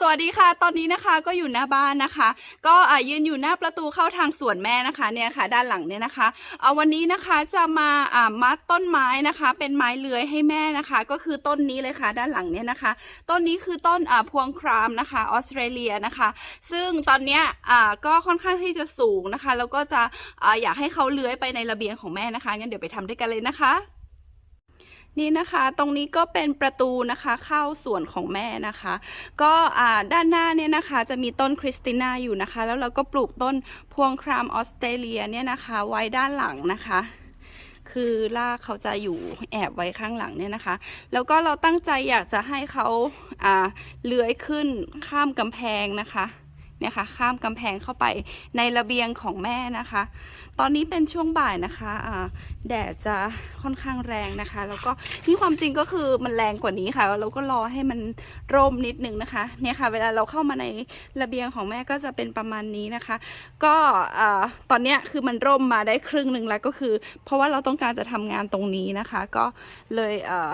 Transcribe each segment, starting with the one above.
สวัสดีค่ะ ตอนนี้นะคะก็อยู่หน้าบ้านนะคะ ก็ยืนอยู่หน้าประตูเข้าทางสวนแม่นะคะเนี่ยค่ะ ด้านหลังเนี่ยนะคะเอาวันนี้นะคะจะมาอ่ามัดต้นไม้นะคะ เป็นไม้เลื้อยให้แม่นะคะ ก็คือต้นนี้เลยค่ะ ด้านหลังเนี่ยนะคะ ต้นนี้คือต้นอ่าพวงครามนะคะออสเตรเลียนะคะ ซึ่งตอนเนี้ยอ่าก็ค่อนข้างที่จะสูงนะคะ แล้วก็จะอ่าอยากให้เขาเลื้อยไปในระเบียงของแม่นะคะงั้นเดี๋ยวไปทำด้วยกันเลยนะคะ นี่นะคะตรงนี้ก็เป็นประตูนะคะเข้าสวนของแม่นะคะ ก็อ่าด้านหน้าเนี่ยนะคะจะมีต้นคริสติน่าอยู่นะคะ แล้วเราก็ปลูกต้นพวงครามออสเตรเลียเนี่ยนะคะไว้ด้านหลังนะคะคือรากเขาจะอยู่แอบไว้ข้างหลังเนี่ยนะคะ แล้วก็เราตั้งใจอยากจะให้เขาอ่าเลื้อยขึ้นข้ามกำแพงนะคะ เนี่ยค่ะข้ามกำแพงเข้าไปในระเบียงของแม่นะคะ ตอนนี้เป็นช่วงบ่ายนะคะแดดจะค่อนข้างแรงนะคะ แล้วก็นี่ความจริงก็คือมันแรงกว่านี้ค่ะ เราก็รอให้มันร่มนิดนึงนะคะเนี่ยค่ะ เวลาเราเข้ามาในระเบียงของแม่ก็จะเป็นประมาณนี้นะคะ ก็อตอนนี้คือมันร่มมาได้ครึ่งหนึ่งแล้วก็คือ เพราะว่าเราต้องการจะทำงานตรงนี้นะคะ ก็เลยออ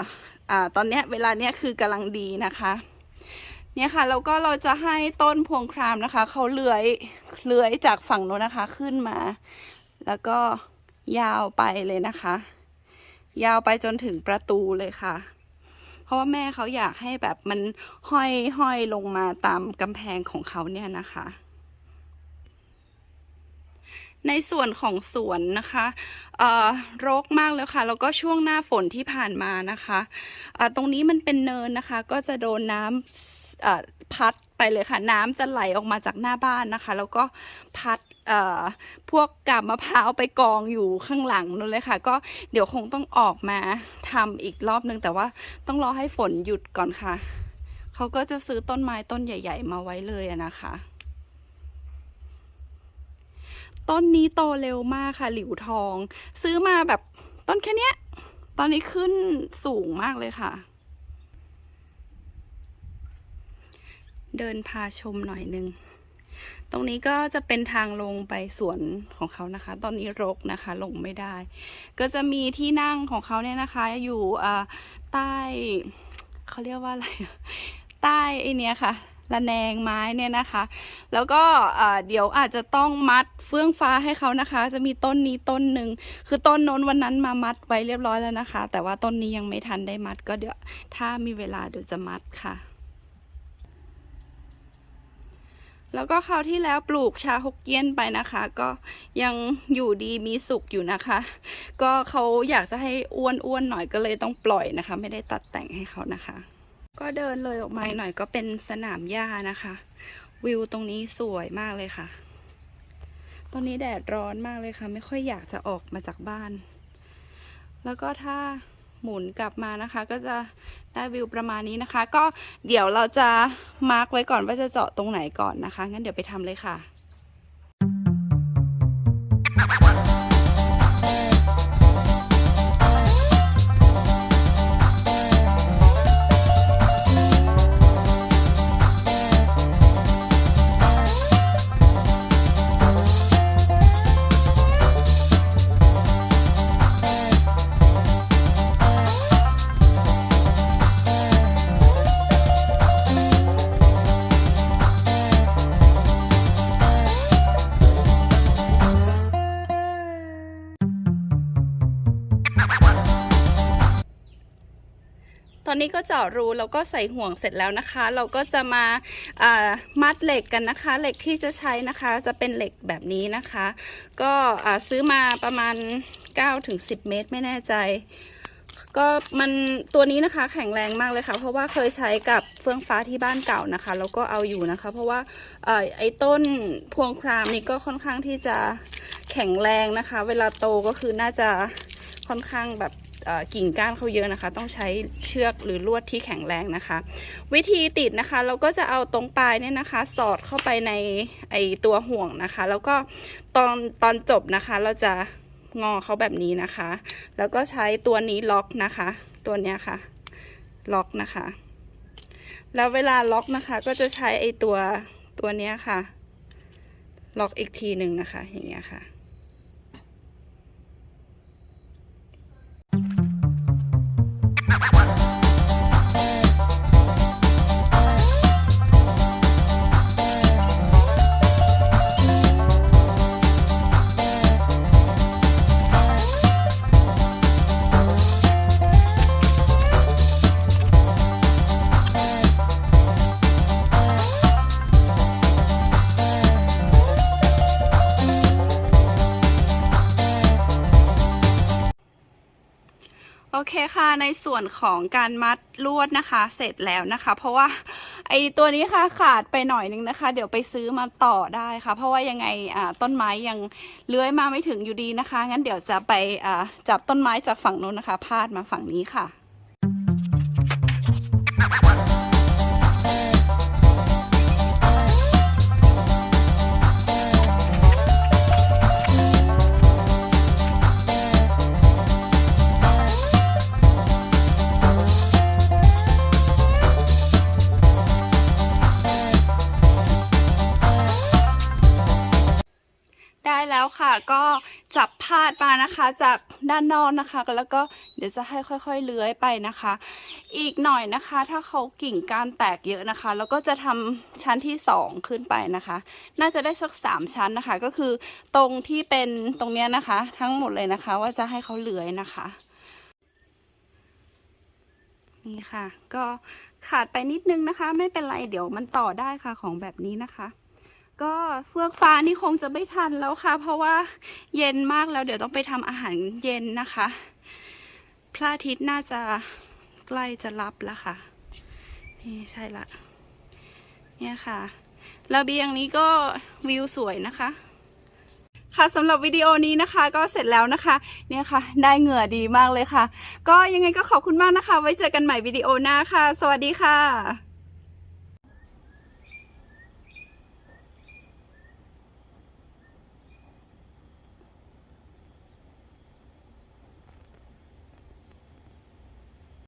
ตอนนี้เวลาเนี้ยคือกำลังดีนะคะ เนี่ยค่ะแล้วก็เราจะให้ต้นพวงครามนะคะเขาเลื้อยเลื้อยจากฝั่งโน้นนะคะขึ้นมา แล้วก็ยาวไปเลยนะคะ ยาวไปจนถึงประตูเลยค่ะ เพราะว่าแม่เขาอยากให้แบบมันห้อยห้อยลงมาตามกำแพงของเขาเนี่ยนะคะ ในส่วนของสวนนะคะเอ่อรกมากเลยค่ะ แล้วก็ช่วงหน้าฝนที่ผ่านมานะคะอ่ตรงนี้มันเป็นเนินนะคะ ก็จะโดนน้ำ พัดไปเลยค่ะ น้ำจะไหลออกมาจากหน้าบ้านนะคะ แล้วก็พัดพวกกาบมะพร้าวไปกองอยู่ข้างหลังนู่นเลยค่ะ ก็เดี๋ยวคงต้องออกมาทำอีกรอบนึง แต่ว่าต้องรอให้ฝนหยุดก่อนค่ะ เขาก็จะซื้อต้นไม้ต้นใหญ่ ๆ มาไว้เลยนะคะ ต้นนี้โตเร็วมากค่ะ หลิวทอง ซื้อมาแบบต้นแค่เนี้ยตอนนี้ขึ้นสูงมากเลยค่ะ เดินพาชมหน่อยนึง ตรงนี้ก็จะเป็นทางลงไปสวนของเขานะคะ ตอนนี้รกนะคะลงไม่ได้ ก็จะมีที่นั่งของเขาเนี่ยนะคะ อยู่ใต้เขาเรียกว่าอะไร ใต้ไอเนี้ยค่ะระแนงไม้เนี่ยนะคะ แล้วก็เดี๋ยวอาจจะต้องมัดเฟื่องฟ้าให้เขานะคะ จะมีต้นนี้ต้นหนึ่งคือต้นโน้นวันนั้นมามัดไว้เรียบร้อยแล้วนะคะ แต่ว่าต้นนี้ยังไม่ทันได้มัด ก็เดี๋ยวถ้ามีเวลาเดี๋ยวจะมัดค่ะ แล้วก็คราวที่แล้วปลูกชาฮกเกี้ยนไปนะคะ ก็ยังอยู่ดีมีสุขอยู่นะคะ ก็เขาอยากจะให้อ้วนๆหน่อยก็เลยต้องปล่อยนะคะ ไม่ได้ตัดแต่งให้เขานะคะ ก็เดินเลยออกมาหน่อยก็เป็นสนามหญ้านะคะ วิวตรงนี้สวยมากเลยค่ะ ตอนนี้แดดร้อนมากเลยค่ะ ไม่ค่อยอยากจะออกมาจากบ้าน แล้วก็ถ้า หมุนกลับมานะคะ ก็จะได้วิวประมาณนี้นะคะ ก็เดี๋ยวเราจะมาร์กไว้ก่อนว่าจะเจาะตรงไหนก่อนนะคะ งั้นเดี๋ยวไปทำเลยค่ะ อนนี้ก็เจาะรูแล้วก็ใส่ห่วงเสร็จแล้วนะคะ เราก็จะมาามัดเหล็กกันนะคะ เหล็กที่จะใช้นะคะ จะเป็นเหล็กแบบนี้นะคะ ก็ซื้อมาประมาณ9ถึง10 เมตรไม่แน่ใจก็มันตัวนี้นะคะแข็งแรงมากเลยค่ะ เพราะว่าเคยใช้กับเฟื่องฟ้าที่บ้านเก่านะคะแล้วก็เอาอยู่นะคะ เพราะว่าออไอ้ต้นพวงครามนี่ก็ค่อนข้างที่จะแข็งแรงนะคะ เวลาโตก็คือน่าจะค่อนข้างแบบ กิ่งก้านเขาเยอะนะคะ ต้องใช้เชือกหรือลวดที่แข็งแรงนะคะ วิธีติดนะคะ เราก็จะเอาตรงปลายเนี่ยนะคะ สอดเข้าไปในไอตัวห่วงนะคะ แล้วก็ตอนตอนจบนะคะ เราจะงอเขาแบบนี้นะคะ แล้วก็ใช้ตัวนี้ล็อกนะคะ ตัวเนี้ยค่ะ ล็อกนะคะ แล้วเวลาล็อกนะคะ ก็จะใช้ไอตัวตัวเนี้ยค่ะ ล็อกอีกทีหนึ่งนะคะ อย่างเงี้ยค่ะ โอเคค่ะในส่วนของการมัดลวดนะคะ เสร็จแล้วนะคะ เพราะว่าไอตัวนี้ค่ะขาดไปหน่อยนึงนะคะ เดี๋ยวไปซื้อมาต่อได้ค่ะ เพราะว่ายังไงต้นไม้ยังเลื้อยมาไม่ถึงอยู่ดีนะคะ งั้นเดี๋ยวจะไปจับต้นไม้จากฝั่งนู้นนะคะ พาดมาฝั่งนี้ค่ะ ได้แล้วค่ะ ก็จับพาดมานะคะ จากด้านนอกนะคะ แล้วก็เดี๋ยวจะให้ค่อยๆเลื้อยไปนะคะ อีกหน่อยนะคะ ถ้าเขากิ่งก้านแตกเยอะนะคะ แล้วก็จะทำชั้นที่สองขึ้นไปนะคะ น่าจะได้สักสามชั้นนะคะ ก็คือตรงที่เป็นตรงเนี้ยนะคะ ทั้งหมดเลยนะคะ ว่าจะให้เขาเลื้อยนะคะนี่ค่ะ ก็ขาดไปนิดนึงนะคะ ไม่เป็นไรเดี๋ยวมันต่อได้ค่ะของแบบนี้นะคะ ก็เฟือกฟ้านี่คงจะไม่ทันแล้วค่ะ เพราะว่าเย็นมากแล้วเดี๋ยวต้องไปทำอาหารเย็นนะคะ พระอาทิตย์น่าจะใกล้จะรับแล้วค่ะ นี่ใช่ละ เนี่ยค่ะ ระเบียงนี้ก็วิวสวยนะคะค่ะสำหรับวิดีโอนี้นะคะก็เสร็จแล้วนะคะ เนี่ยค่ะ ได้เหงื่อดีมากเลยค่ะ ก็ยังไงก็ขอบคุณมากนะคะ ไว้เจอกันใหม่วิดีโอหน้าค่ะ สวัสดีค่ะ